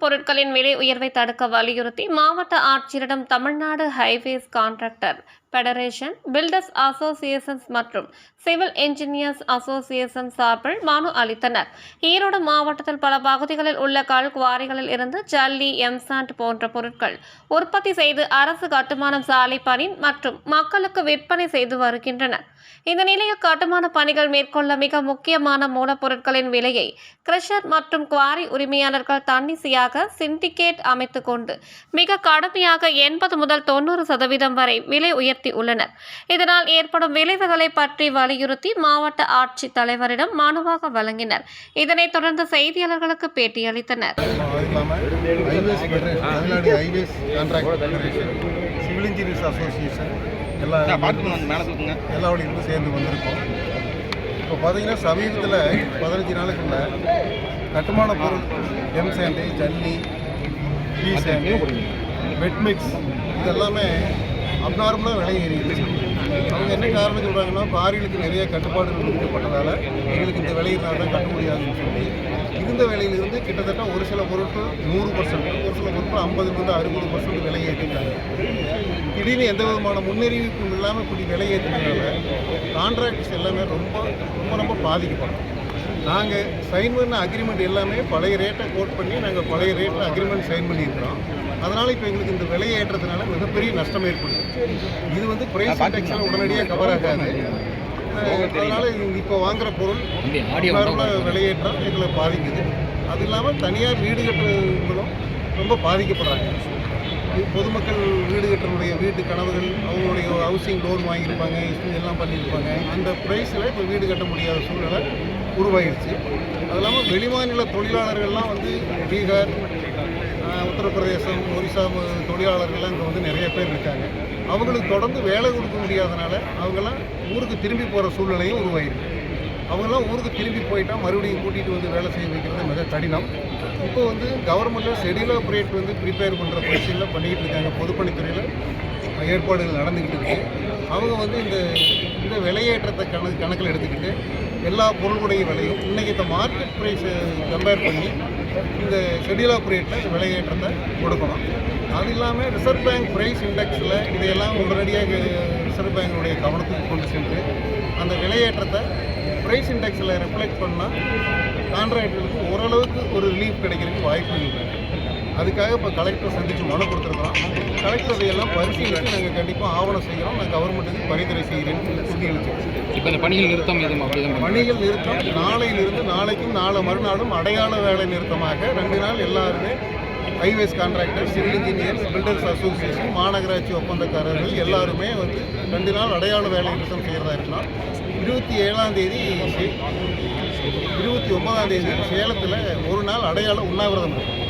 பொருட்களின் விலை உயர்வை தடுக்க வலியுறுத்தி மாவட்ட ஆட்சியரிடம் Tamil Nadu highways contractor federation builders associations மற்றும் சிவில் என்ஜினியர்ஸ் அசோசியேஷன் சார்பில் மனு அளித்தனர். ஈரோடு மாவட்டத்தில் பல பகுதிகளில் உள்ள கல் குவாரிகளில் இருந்து ஜல்லி எம்சாண்ட் போன்ற பொருட்கள் உற்பத்தி செய்து அரசு கட்டுமானம் சாலை பணி மற்றும் மக்களுக்கு விற்பனை செய்து வருகின்றனர் இந்த நிலையில் கட்டுமான பணிகள் மேற்கொள்ள மிக முக்கியமான மூலப்பொருட்களின் விலையை கிரஷர் மற்றும் குவாரி உரிமையாளர்கள் தன்னிசையாக சிண்டிகேட் அமைத்துக் கொண்டு மிக கடுமையாக எண்பது முதல் தொண்ணூறு சதவீதம் வரை விலை உயர் உள்ளனர். இதனால் ஏற்படும் விளைவுகளை பற்றி வலியுறுத்தி மாவட்ட ஆட்சித் தலைவரிடம் மனுவாக வழங்கினர். இதனைத் தொடர்ந்து செய்தியாளர்களுக்கு பேட்டியளித்தனர். சிவில் இன்ஜினியர்ஸ் அசோசியேஷன் எல்லா எல்லாரோடையும் இருந்து சேர்ந்து வந்திருக்கோம். இப்போ பார்த்தீங்கன்னா சமீபத்தில் பதினஞ்சு நாளுக்குள்ள கட்டுமான பொருள் எம் சேண்டு ஜல்லி பீ சேண்டு வெட் மிக்ஸ் இது எல்லாமே அப்நார்மலாக விலை ஏறிடுச்சு. அவங்க என்ன காரணம் சொல்கிறாங்கன்னா பாரிகளுக்கு நிறைய கட்டுப்பாடுகள் விதிக்கப்பட்டதால் எங்களுக்கு இந்த விலையினால தான் கட்ட முடியாதுன்னு சொல்லி இருந்த விலையிலிருந்து கிட்டத்தட்ட ஒரு சில பொருட்கள் நூறு பர்சன்ட் ஒரு சில பொருட்கள் ஐம்பதுலேருந்து அறுபது பர்சன்ட் விலை ஏற்றிட்டாங்க. திடீர்னு எந்த விதமான முன்னறிவிப்பும் இல்லாமல் இப்படி விலை ஏற்றினால கான்ட்ராக்ட்ஸ் எல்லாமே ரொம்ப ரொம்ப ரொம்ப பாதிக்கப்படும் நாங்கள் சைன் பண்ண அக்ரிமெண்ட் எல்லாமே பழைய ரேட்டை கோட் பண்ணி நாங்கள் பழைய ரேட்டில் அக்ரிமெண்ட் சைன் பண்ணியிருக்கிறோம். அதனால் இப்போ எங்களுக்கு இந்த விலையை ஏற்றதுனால மிகப்பெரிய நஷ்டம் ஏற்படுது. இது வந்து பிரைஸ் இண்டெக்ஸில் உடனடியாக கவர் ஆகாது. அதனால இப்போ வாங்குற பொருள் விலையேற்றம் எங்களை பாதிக்குது. அது இல்லாமல் தனியார் வீடு கட்டுறவங்களும் ரொம்ப பாதிக்கப்படுறாங்க. பொதுமக்கள் வீடு கட்டுறவங்களுடைய வீட்டு கனவுகள் அவங்களுடைய ஹவுசிங் லோன் வாங்கியிருப்பாங்க எல்லாம் பண்ணியிருப்பாங்க. அந்த ப்ரைஸில் இப்போ வீடு கட்ட முடியாத சூழ்நிலை உருவாகிடுச்சு அது இல்லாமல் வெளிமாநில தொழிலாளர்கள்லாம் வந்து பீகார் உத்தரப்பிரதேசம் ஒரிசா தொழிலாளர்கள்லாம் இங்கே வந்து நிறைய பேர் இருக்காங்க. அவங்களுக்கு தொடர்ந்து வேலை கொடுக்க முடியாதனால அவங்கெல்லாம் ஊருக்கு திரும்பி போகிற சூழ்நிலையும் உருவாயிருக்கு அவங்கெல்லாம் ஊருக்கு திரும்பி போயிட்டால் மறுபடியும் கூட்டிகிட்டு வந்து வேலை செய்ய வைக்கிறது மிக கடினம். இப்போ வந்து கவர்மெண்ட்டில் ஷெடியூல் ஆப்ரேட் வந்து ப்ரிப்பேர் பண்ணுற பொசிஷனில் பண்ணிக்கிட்டு இருக்காங்க. பொதுப்பணித்துறையில் ஏற்பாடுகள் நடந்துக்கிட்டு இருக்கு. அவங்க வந்து இந்த இந்த விலையேற்றத்தை கணக்கு கணக்கில் எடுத்துக்கிட்டு எல்லா பொருளுடைய விலையும் இன்றைக்கி இந்த மார்க்கெட் ப்ரைஸை கம்பேர் பண்ணி இந்த ஷெடியூல் ஆப்ரேட்டில் விலையேற்றத்தை கொடுக்கணும். அது இல்லாமல் ரிசர்வ் பேங்க் ப்ரைஸ் இண்டெக்ஸில் இதையெல்லாம் உடனடியாக ரிசர்வ் பேங்கினுடைய கவனத்துக்கு கொண்டு சென்று அந்த விலையேற்றத்தை ப்ரைஸ் இண்டெக்ஸில் ரிஃப்ளெக்ட் பண்ணால் கான்ட்ராக்டர்களுக்கு ஓரளவுக்கு ஒரு ரிலீஃப் கிடைக்கிறதுக்கு வாய்ப்பு இருக்குது அதுக்காக இப்போ கலெக்டர் சந்தித்து மனு கொடுத்துருக்குறோம். கலெக்டர் இதையெல்லாம் பரிசீலித்து நாங்கள் கண்டிப்பாக ஆவணம் செய்கிறோம் நான் கவர்மெண்ட்டுக்கு பரிந்துரை செய்கிறேன்னு உறுதியளிச்சிருக்கோம் இப்போ இந்த பணிகள் நிறுத்தம் எதுவும் அப்படிதான் பணிகள் நிறுத்தம். நாளையிலிருந்து நாளைக்கும் நாளை மறுநாளும் அடையாள வேலை நிறுத்தமாக ரெண்டு நாள் எல்லாருமே highways contractor civil engineers builders association மாநகராட்சி ஒப்பந்தக்காரர்கள் எல்லாருமே வந்து ரெண்டு நாள் அடையாள வேலை நிறுத்தம் செய்கிறதா இருக்கலாம் இருபத்தி ஏழாம் தேதி இருபத்தி ஒன்பதாம் தேதி சேலத்தில் ஒரு நாள் அடையாள உண்ணாவிரதம் இருக்கும்.